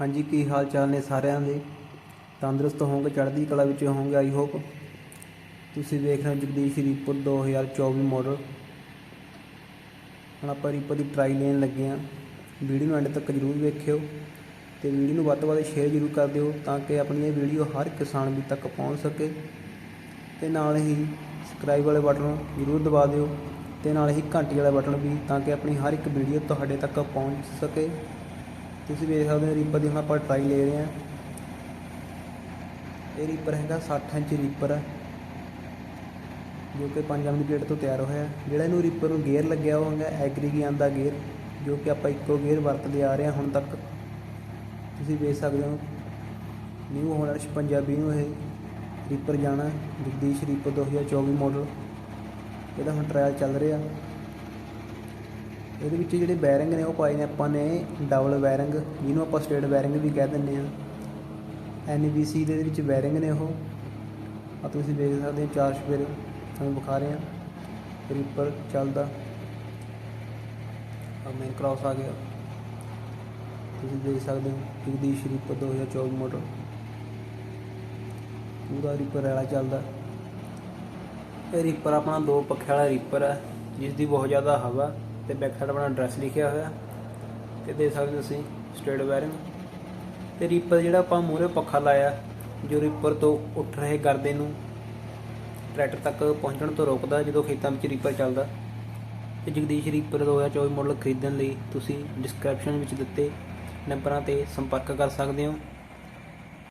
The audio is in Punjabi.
ਹਾਂਜੀ, ਕੀ ਹਾਲ ਚਾਲ ਨੇ ਸਾਰਿਆਂ ਦੇ? ਤੰਦਰੁਸਤ ਹੋਵੋਗੇ, ਚੜ੍ਹਦੀ ਕਲਾ ਵਿੱਚ ਹੋਵੋਗੇ ਆਈ ਹੋਪ ਤੁਸੀਂ ਵੇਖ ਰਹੇ ਹੋ ਜਗਦੀਸ਼ ਰੀਪਰ 2024 ਮਾਡਲ ਹੁਣ ਆਪਾਂ ਰੀਪਰ ਦੀ ਟਰਾਈ ਲੈਣ ਲੱਗੇ ਹਾਂ। ਵੀਡੀਓ ਨੂੰ ਐਂਡ ਤੱਕ ਜਰੂਰ ਵੇਖਿਓ ਤੇ ਵੀਡੀਓ ਨੂੰ ਵੱਧ ਤੋਂ ਵੱਧ ਸ਼ੇਅਰ ਜਰੂਰ ਕਰ ਦਿਓ ਤਾਂ ਕਿ ਆਪਣੀ ਇਹ ਵੀਡੀਓ ਹਰ ਕਿਸਾਨ ਵੀ ਤੱਕ ਪਹੁੰਚ ਸਕੇ। ਤੇ ਨਾਲ ਹੀ ਸਬਸਕ੍ਰਾਈਬ ਵਾਲੇ ਬਟਨ ਨੂੰ ਜਰੂਰ ਦਬਾ ਦਿਓ ਤੇ ਨਾਲ ਹੀ ਘੰਟੀ ਵਾਲਾ ਬਟਨ ਵੀ ਤਾਂ ਕਿ ਆਪਣੀ ਹਰ ਇੱਕ ਵੀਡੀਓ ਤੁਹਾਡੇ ਤੱਕ ਪਹੁੰਚ ਸਕੇ। ਤੁਸੀਂ ਵੇਖ ਸਕਦੇ ਹੋ ਰੀਪਰ ਦੀ ਹੁਣ ਆਪਾਂ ਟਰਾਈ ਲੈ ਰਹੇ ਹਾਂ। ਇਹ ਰੀਪਰ ਹੈਗਾ 60 ਇੰਚ ਰੀਪਰ ਜੋ ਕਿ 5 ਐਮ ਗੇਟ ਤੋਂ ਤਿਆਰ ਹੋਇਆ। ਜਿਹੜਾ ਇਹਨੂੰ ਰੀਪਰ ਨੂੰ ਗੇਅਰ ਲੱਗਿਆ, ਉਹ ਹੈਗਾ ਐਗਰੀਗਿਆਨ ਦਾ ਗੇਅਰ ਜੋ ਕਿ ਆਪਾਂ ਇੱਕੋ ਗੇਅਰ ਵਰਤਦੇ ਆ ਰਹੇ ਹਾਂ ਹੁਣ ਤੱਕ। ਤੁਸੀਂ ਵੇਖ ਸਕਦੇ ਹੋ ਨਿਊ ਹੋਲੈਂਡ 56 ਨੂੰ ਇਹ ਰੀਪਰ ਜਾਣਾ। ਜਗਦੀਸ਼ ਰੀਪਰ 2024 ਮਾਡਲ ਇਹਦਾ ਹੁਣ ਟ੍ਰਾਇਲ ਚੱਲ ਰਿਹਾ। ਇਹਦੇ ਵਿੱਚ ਜਿਹੜੇ ਬੈਰਿੰਗ ਨੇ ਉਹ ਪਾਏ ਨੇ ਆਪਾਂ ਨੇ ਡਬਲ ਬੈਰਿੰਗ, ਜਿਹਨੂੰ ਆਪਾਂ ਸਟੇਟ ਬੈਰਿੰਗ ਵੀ ਕਹਿ ਦਿੰਦੇ ਆ ਐਨਬੀਸੀ ਦੇ ਵਿੱਚ ਬੈਰਿੰਗ ਨੇ ਉਹ। ਆ ਤੁਸੀਂ ਦੇਖ ਸਕਦੇ ਹੋ ਚਾਰ ਸਪੇਰ ਤੁਹਾਨੂੰ ਵਿਖਾ ਰਹੇ ਆ ਰੀਪਰ ਚੱਲਦਾ। ਆ ਮੇਨ ਕ੍ਰਾਸ ਆ ਗਿਆ। ਤੁਸੀਂ ਦੇਖ ਸਕਦੇ ਹੋ ਜਗਦੀਸ਼ ਰੀਪਰ 2024 ਮਾਡਲ ਪੂਰਾ ਰੀਪਰ ਵਾਲਾ ਚੱਲਦਾ। ਇਹ ਰੀਪਰ ਆਪਣਾ ਦੋ ਪੱਖੇ ਵਾਲਾ ਰੀਪਰ ਹੈ ਜਿਸ ਦੀ ਬਹੁਤ ਜ਼ਿਆਦਾ ਹਵਾ। ਤੇ ਬੈਕ ਸਾਈਡ ਆਪਣਾ ਐਡਰੈਸ ਲਿਖਿਆ ਹੋਇਆ। ਤੇ ਦੇਖ ਸਕਦੇ ਹੋ ਤੁਸੀਂ ਸਟੇਟ ਬੈਰਿੰਗ ਤੇ ਰੀਪਰ ਜਿਹੜਾ ਆਪਾਂ ਮੂਹਰੇ ਪੱਖਾ ਲਾਇਆ, ਜੋ ਰੀਪਰ ਤੋਂ ਉੱਠ ਰਹੇ ਗਰਦੇ ਨੂੰ ਟਰੈਕਟਰ ਤੱਕ ਪਹੁੰਚਣ ਤੋਂ ਰੋਕਦਾ, ਜਦੋਂ ਖੇਤਾਂ ਵਿੱਚ ਰੀਪਰ ਚੱਲਦਾ। ਤੇ ਜਗਦੀਸ਼ ਰੀਪਰ 2024 ਮਾਡਲ ਖਰੀਦਣ ਲਈ ਤੁਸੀਂ ਡਿਸਕ੍ਰਿਪਸ਼ਨ ਵਿੱਚ ਦਿੱਤੇ ਨੰਬਰਾਂ ਤੇ ਸੰਪਰਕ ਕਰ ਸਕਦੇ ਹੋ।